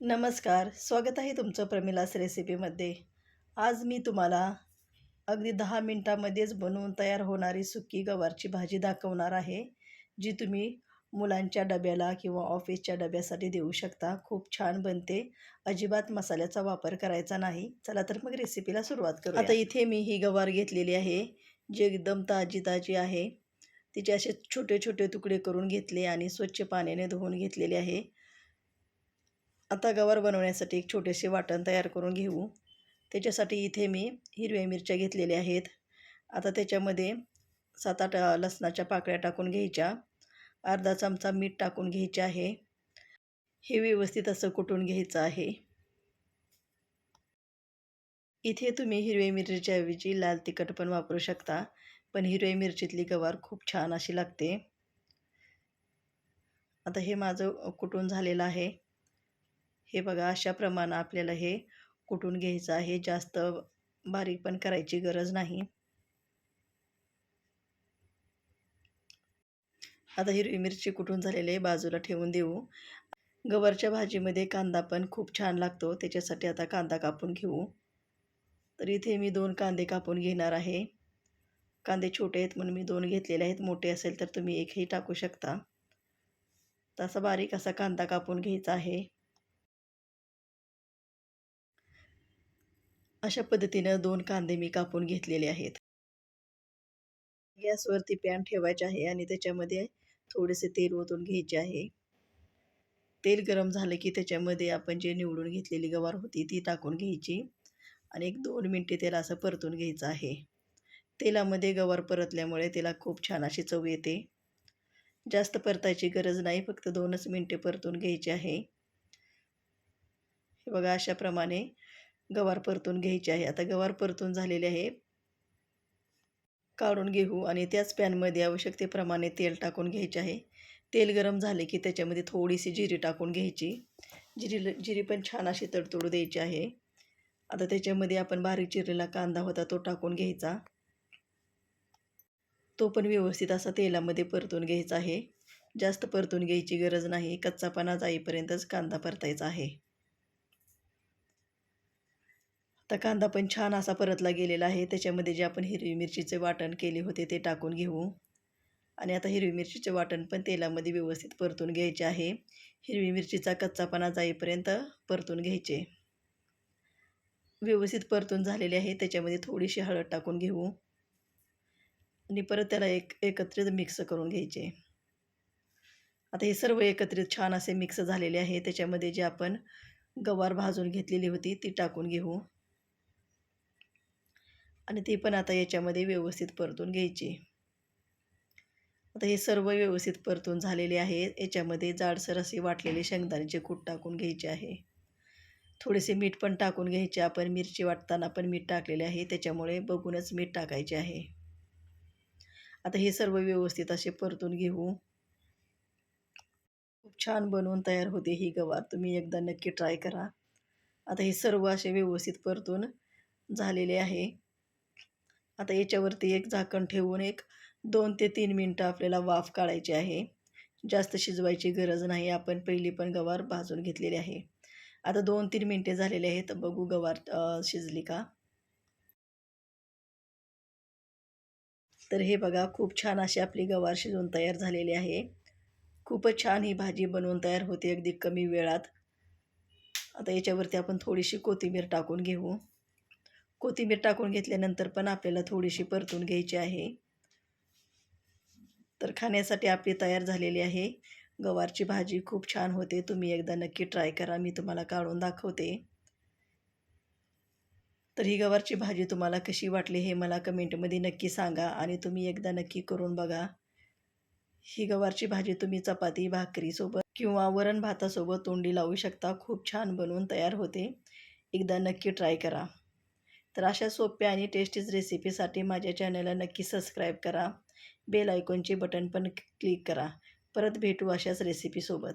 नमस्कार स्वागत आहे तुमचं प्रमिलास रेसिपीमध्ये. आज मी तुम्हाला अगदी दहा मिनटामध्येच बनवून तयार होणारी सुकी गवारची भाजी दाखवणार आहे जी तुम्ही मुलांच्या डब्याला किंवा ऑफिसच्या डब्यासाठी देऊ शकता. खूप छान बनते. अजिबात मसाल्याचा वापर करायचा नाही. चला तर मग रेसिपीला सुरुवात करू आता इथे मी ही गवार घेतलेली आहे जी एकदम ताजी ताजी आहे. तिचे असे छोटे छोटे तुकडे करून घेतले आणि स्वच्छ पाण्याने धुवून घेतलेले आहे. आता गवार बनवण्यासाठी एक छोटेसे वाटण तयार करून घेऊ. त्याच्यासाठी इथे मी हिरव्या मिरच्या घेतलेल्या आहेत. आता त्याच्यामध्ये सात आठ लसणाच्या पाकळ्या टाकून घ्यायच्या. अर्धा चमचा मीठ टाकून घ्यायचे आहे. हे व्यवस्थित असं कुटून घ्यायचं आहे. इथे तुम्ही हिरव्या मिरचीच्या ऐवजी लाल तिखट पण वापरू शकता पण हिरव्या मिरचीतली गवार खूप छान अशी लागते. आता हे माझं कुटून झालेलं आहे. हे बघा अशा प्रमाणात आपल्याला हे कुटून घ्यायचं आहे? जास्त बारीक पण करायची गरज नाही. आता हिरवी मिरची कुटून झालेली आहे बाजूला ठेवून देऊ. गवारच्या भाजीमध्ये कांदा पण खूप छान लागतो. त्याच्यासाठी आता कांदा कापून घेऊ. तर इथे मी दोन कांदे कापून घेणार आहे. कांदे छोटे आहेत म्हणून मी दोन घेतलेले आहेत. मोठे असेल तर तुम्ही एकही टाकू शकता. तसा बारीक असा कांदा कापून घ्यायचा आहे. अशा पद्धतीनं दोन कांदे मी कापून घेतलेले आहेत. गॅसवरती पॅन ठेवायचे आहे आणि त्याच्यामध्ये थोडेसे तेल ओतून घ्यायचे आहे. तेल गरम झालं की त्याच्यामध्ये आपण जे निवडून घेतलेली गवार होती ती टाकून घ्यायची आणि एक दोन मिनटे त्याला असं परतून घ्यायचं आहे. तेलामध्ये गवार परतल्यामुळे त्याला खूप छान अशी चव येते. जास्त परतायची गरज नाही फक्त दोनच मिनटे परतून घ्यायची आहे. हे बघा अशाप्रमाणे गवार परतून घ्यायची आहे. आता गवार परतून झालेले आहे. काढून घेऊ आणि त्याच पॅनमध्ये आवश्यकतेप्रमाणे तेल टाकून घ्यायचे आहे. तेल गरम झाले की त्याच्यामध्ये थोडीशी जिरी टाकून घ्यायची. जिरी जिरी पण छान अशी तडतोड द्यायची आहे. आता त्याच्यामध्ये आपण बारीक चिरलेला कांदा होता तो टाकून घ्यायचा. तो पण व्यवस्थित असा तेलामध्ये परतून घ्यायचा आहे. जास्त परतून घ्यायची गरज नाही. कच्चापणा जाईपर्यंतच कांदा परतायचा आहे. आता कांदा पण छान असा परतला गेलेला आहे. त्याच्यामध्ये जे आपण हिरवी मिरचीचे वाटण केले होते ते टाकून घेऊ. आणि आता हिरवी मिरचीचे वाटण पण तेलामध्ये व्यवस्थित परतून घ्यायचे आहे. हिरवी मिरचीचा कच्चापणा जाईपर्यंत परतून घ्यायचे. व्यवस्थित परतून झालेले आहे. त्याच्यामध्ये थोडीशी हळद टाकून घेऊ. आणि परत त्याला एक एकत्रित मिक्स करून घ्यायचे. आता हे सर्व एकत्रित छान असे मिक्स झालेले आहे. त्याच्यामध्ये जे आपण गवार भाजून घेतलेली होती ती टाकून घेऊ. आणि ती पण आता याच्यामध्ये व्यवस्थित परतून घ्यायची. आता हे सर्व व्यवस्थित परतून झालेले आहे. याच्यामध्ये जाडसर असे वाटलेले शेंगदाण्याचे कूट टाकून घ्यायचे आहे. थोडेसे मीठ पण टाकून घ्यायचे. आपण मिरची वाटताना पण मीठ टाकलेले आहे. त्याच्यामुळे बघूनच मीठ टाकायचे आहे. आता हे सर्व व्यवस्थित असे परतून घेऊ. खूप छान बनवून तयार होते ही गवार. तुम्ही एकदा नक्की ट्राय करा. आता हे सर्व असे व्यवस्थित परतून झालेले आहे. आता याच्यावरती एक झाकण ठेवून एक दोन ते तीन मिनटं आपल्याला वाफ काढायची आहे. जास्त शिजवायची गरज नाही. आपण पहिली पण गवार भाजून घेतलेली आहे. आता दोन तीन मिनटे झालेले आहेत. बघू गवार शिजली का? तर हे बघा खूप छान अशी आपली गवार शिजवून तयार झालेली आहे. खूपच छान ही भाजी बनवून तयार होते अगदी कमी वेळात. आता याच्यावरती आपण थोडीशी कोथिंबीर टाकून घेऊ. कोथिंबीर टाकून घेतल्यानंतर पण आपल्याला थोडीशी परतून घ्यायची आहे. तर खाण्यासाठी आपली तयार झालेली आहे. गवारची भाजी खूप छान होते. तुम्ही एकदा नक्की ट्राय करा. मी तुम्हाला काढून दाखवते. तर ही गवारची भाजी तुम्हाला कशी वाटली हे मला कमेंटमध्ये नक्की सांगा आणि तुम्ही एकदा नक्की करून बघा. ही गवारची भाजी तुम्ही चपाती भाकरीसोबत किंवा वरण भातासोबत तोंडी लावू शकता. खूप छान बनवून तयार होते. एकदा नक्की ट्राय करा. तर अशा सोप्या आणि टेस्टीज रेसिपीसाठी माझ्या चॅनलला नक्की सबस्क्राईब करा. बेल आयकॉनचे बटन पण क्लिक करा. परत भेटू अशाच रेसिपीसोबत